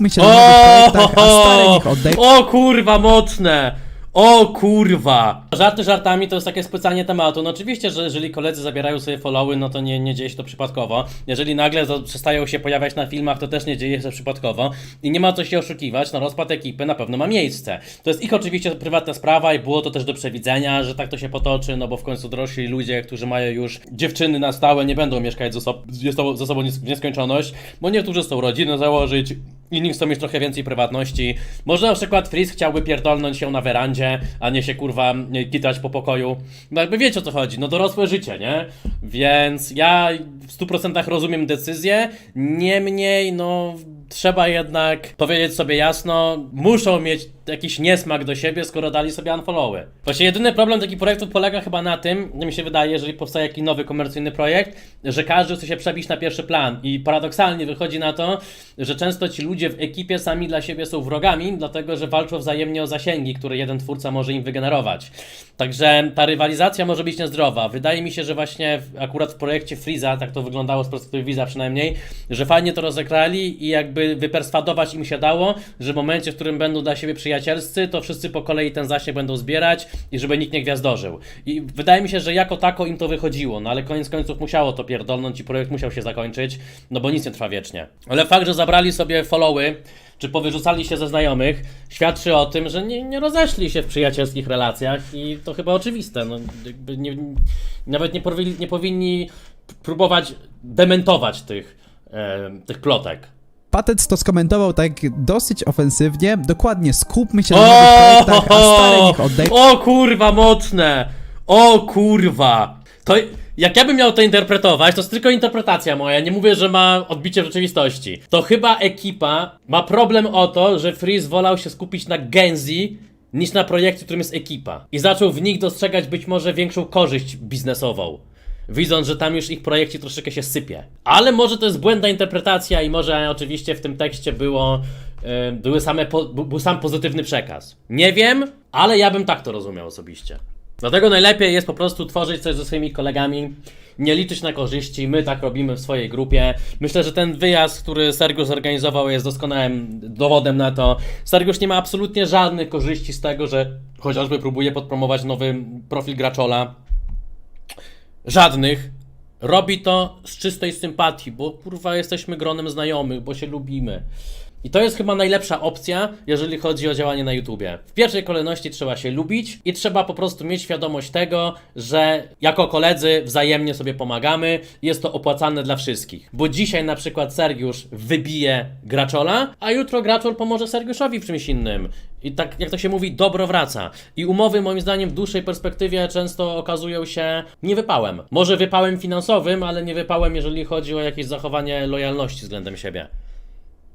My się na nowych projektach, a stare O, o kurwa, mocne! O kurwa! Żarty żartami to jest takie spłycanie tematu. No oczywiście, że jeżeli koledzy zabierają sobie followy, no to nie, nie dzieje się to przypadkowo. Jeżeli nagle przestają się pojawiać na filmach, to też nie dzieje się przypadkowo. I nie ma co się oszukiwać, no rozpad ekipy na pewno ma miejsce. To jest ich oczywiście prywatna sprawa i było to też do przewidzenia, że tak to się potoczy, no bo w końcu dorośli ludzie, którzy mają już dziewczyny na stałe, nie będą mieszkać ze, sob- ze sobą- ze sobą w nieskończoność, bo niektórzy chcą rodziny założyć, Inni chcą mieć trochę więcej prywatności. Może na przykład Freeze chciałby pierdolnąć się na werandzie, a nie się kurwa nie, kitać po pokoju. No jakby wiecie o co chodzi, no dorosłe życie, nie? Więc ja w 100% rozumiem decyzję. Niemniej, no trzeba jednak powiedzieć sobie jasno, muszą mieć jakiś niesmak do siebie, skoro dali sobie unfollowy. Właśnie jedyny problem takich projektów polega chyba na tym, że mi się wydaje, jeżeli powstaje jakiś nowy komercyjny projekt, że każdy chce się przebić na pierwszy plan i paradoksalnie wychodzi na to, że często ci ludzie w ekipie sami dla siebie są wrogami, dlatego że walczą wzajemnie o zasięgi, które jeden twórca może im wygenerować. Także ta rywalizacja może być niezdrowa. Wydaje mi się, że właśnie akurat w projekcie Freeza, tak to wyglądało z perspektywy Wiza przynajmniej, że fajnie to rozegrali i jakby wyperswadować im się dało, że w momencie, w którym będą dla siebie przyjacielscy, to wszyscy po kolei ten zasięg będą zbierać i żeby nikt nie gwiazdożył. I wydaje mi się, że jako tako im to wychodziło, no ale koniec końców musiało to pierdolnąć i projekt musiał się zakończyć, no bo nic nie trwa wiecznie. Ale fakt, że zabrali sobie followy, czy powyrzucali się ze znajomych, świadczy o tym, że nie, nie rozeszli się w przyjacielskich relacjach i to chyba oczywiste. No, jakby nie, nawet nie powinni, nie powinni próbować dementować tych, e, tych plotek. Patec to skomentował tak dosyć ofensywnie. Dokładnie, skupmy się na nowych projektach, a stare niech. O kurwa, mocne! O kurwa! To jak ja bym miał to interpretować, to jest tylko interpretacja moja, nie mówię, że ma odbicie w rzeczywistości. To chyba ekipa ma problem o to, że Freeze wolał się skupić na Genzi niż na projekcie, którym jest ekipa. I zaczął w nich dostrzegać być może większą korzyść biznesową. Widząc, że tam już ich projekcie troszeczkę się sypie. Ale może to jest błędna interpretacja i może oczywiście w tym tekście było, e, były same po, był sam pozytywny przekaz. Nie wiem, ale ja bym tak to rozumiał osobiście. Dlatego najlepiej jest po prostu tworzyć coś ze swoimi kolegami, nie liczyć na korzyści, my tak robimy w swojej grupie. Myślę, że ten wyjazd, który Sergiusz zorganizował jest doskonałym dowodem na to. Sergiusz nie ma absolutnie żadnych korzyści z tego, że chociażby próbuje podpromować nowy profil Graczola. Żadnych. Robi to z czystej sympatii, bo kurwa jesteśmy gronem znajomych, bo się lubimy. I to jest chyba najlepsza opcja, jeżeli chodzi o działanie na YouTubie. W pierwszej kolejności trzeba się lubić i trzeba po prostu mieć świadomość tego, że jako koledzy wzajemnie sobie pomagamy. Jest to opłacalne dla wszystkich. Bo dzisiaj na przykład Sergiusz wybije Graczola, a jutro Graczol pomoże Sergiuszowi w czymś innym. I tak jak to się mówi, dobro wraca. I umowy moim zdaniem w dłuższej perspektywie często okazują się nie wypałem. Może wypałem finansowym, ale nie wypałem, jeżeli chodzi o jakieś zachowanie lojalności względem siebie.